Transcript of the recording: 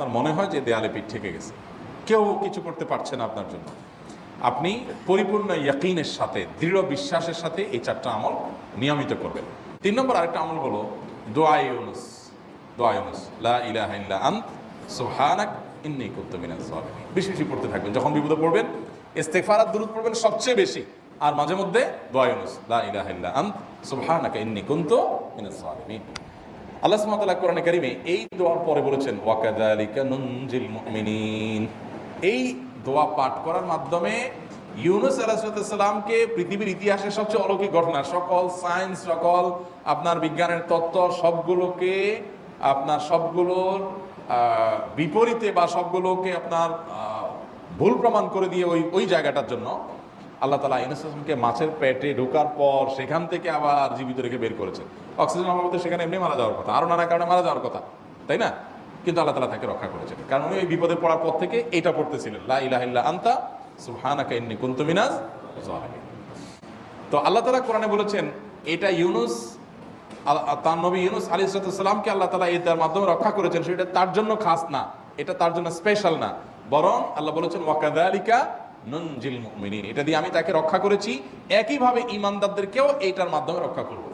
তার মনে হয় যে দেয়ালে পিঠ থেকে গেছে। কেউ কিছু করতে পারছে না আপনার জন্য। আপনি পরিপূর্ণ ইয়াকিনের সাথে, দৃঢ় বিশ্বাসের সাথে এই চারটা আমল নিয়মিত করবেন। তিন নম্বর আরেকটা আমল হলো দোয়া ইউনুস। লা ইলাহা ইল্লা আন্ত, সুবহানাক ইন্নী কুনতু মিনাজ বেশি বেশি পড়তে থাকবেন। যখন বিপদে পড়বেন, ইস্তেগফারাত দুরূদ পড়বেন সবচেয়ে বেশি। আর মাঝে মধ্যে দোয়া ইউনুস। লা ইলাহা ইল্লা আন্ত, সুবহানাকা ইন্নী কুনতু আল্লাহ সুবহানাহু কোরআনে কারিমে এই দোয়ার পরে বলেছেন, ওয়াকাযালিকা নুনজিল মুমিনিন। এই দোয়া পাঠ করার মাধ্যমে ইউনুস আলাহিসামকে পৃথিবীর ইতিহাসের সবচেয়ে অলৌকিক ঘটনা, সকল সায়েন্স, সকল আপনার বিজ্ঞানের তত্ত্ব, সবগুলোকে আপনার সবগুলোর বিপরীতে বা সবগুলোকে আপনার ভুল প্রমাণ করে দিয়ে ওই ওই জায়গাটার জন্য আল্লাহ তালা ইউনুসকে মাছের পেটে ঢোকার পর সেখান থেকে আবার জীবিত রেখে বের করেছেন। অক্সিজেন অভাবে সেখানে এমনি মারা যাওয়ার কথা। আরও নানা কারণে মারা যাওয়ার কথা, তাই না? কিন্তু আল্লাহ তালা তাকে রক্ষা করেছেন। কারণ উনি ওই বিপদে পড়ার পর থেকে এটা পড়তেছিলেন, লা ইলাহা আন্তা সুবহানাকা ইন্নী কুন্তুমিনাজ তো আল্লাহ তালা কোরআনে বলেছেন, এটা ইউনুস তার নবী ইউনুস আলী সালামকে আল্লাহ তালা এটার মাধ্যমে রক্ষা করেছেন। সেটা তার জন্য খাস না, এটা তার জন্য স্পেশাল না। বরং আল্লাহ বলেছেন ওয়াকাদালিকা নুনজিল মুমিনিন। এটা দিয়ে আমি তাকে রক্ষা করেছি। একইভাবে ইমানদারদেরকেও এইটার মাধ্যমে রক্ষা করব।